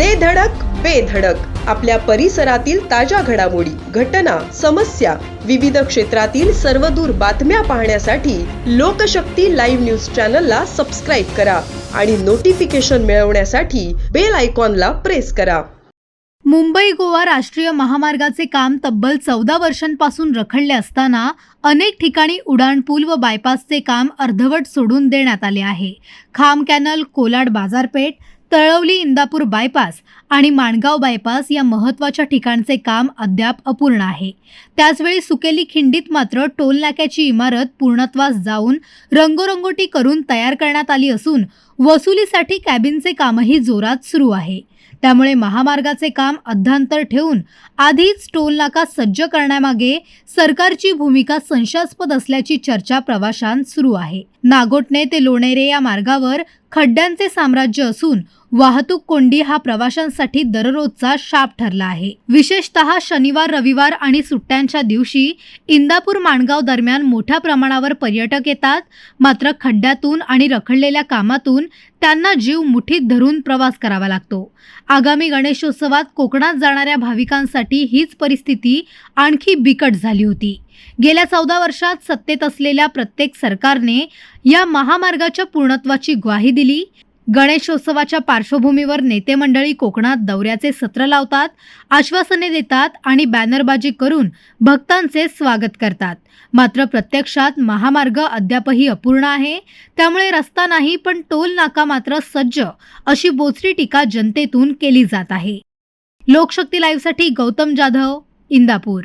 दे धडक बेधडक आपल्या परिसरातील ताज्या घडामोडी घटना समस्या विविध क्षेत्रातील सर्वदूर बातम्या पाहण्यासाठी लोकशक्ती लाईव्ह न्यूज चॅनलला सबस्क्राईब करा आणि नोटिफिकेशन मिळवण्यासाठी बेल आयकॉनला प्रेस करा. मुंबई गोवा राष्ट्रीय महामार्गाचे काम तब्बल चौदा वर्षांपासून रखडले असताना अनेक ठिकाणी उड्डाणपूल व बायपासचे काम अर्धवट सोडून देण्यात आले आहे. खाम कॅनल कोलाड बाजारपेठ तळवली इंदापूर बायपास आणि माणगाव बायपास या महत्त्वाच्या ठिकाणचे काम अद्याप अपूर्ण आहे. त्याचवेळी सुकेली खिंडीत मात्र टोलनाक्याची इमारत पूर्णत्वास जाऊन रंगोरंगोटी करून तयार करण्यात आली असून वसुलीसाठी कॅबिनचे कामही जोरात सुरू आहे. त्यामुळे महामार्गाचे काम अध्यांतर ठेवून आधीच टोलनाका सज्ज करण्यामागे सरकारची भूमिका संशयास्पद असल्याची चर्चा प्रवाशांत सुरू आहे. नागोटणे ते लोणेरे या मार्गावर खड्ड्यांचे साम्राज्य असून वाहतूक कोंडी हा प्रवाशांसाठी दररोजचा शाप ठरला आहे. विशेषतः शनिवार रविवार आणि सुट्ट्यांच्या दिवशी इंदापूर माणगाव दरम्यान मोठ्या प्रमाणावर पर्यटक येतात. मात्र खड्ड्यातून आणि रखडलेल्या कामातून त्यांना जीव मुठीत धरून प्रवास करावा लागतो. आगामी गणेशोत्सवात कोकणात जाणाऱ्या भाविकांसाठी हीच परिस्थिती आणखी बिकट झाली होती. गेल्या चौदा वर्षात सत्तेत असलेल्या प्रत्येक सरकारने या महामार्गाच्या पूर्णत्वाची ग्वाही दिली. गणेशोत्सवाच्या पार्श्वभूमीवर नेते मंडळी कोकणात दौऱ्याचे सत्र लावतात आश्वासने देतात आणि बॅनरबाजी करून भक्तांचे स्वागत करतात. मात्र प्रत्यक्षात महामार्ग अद्यापही अपूर्ण आहे. त्यामुळे रस्ता नाही पण टोल नाका मात्र सज्ज अशी बोचरी टीका जनतेतून केली जात आहे. लोकशक्ती लाईव्हसाठी गौतम जाधव इंदापूर.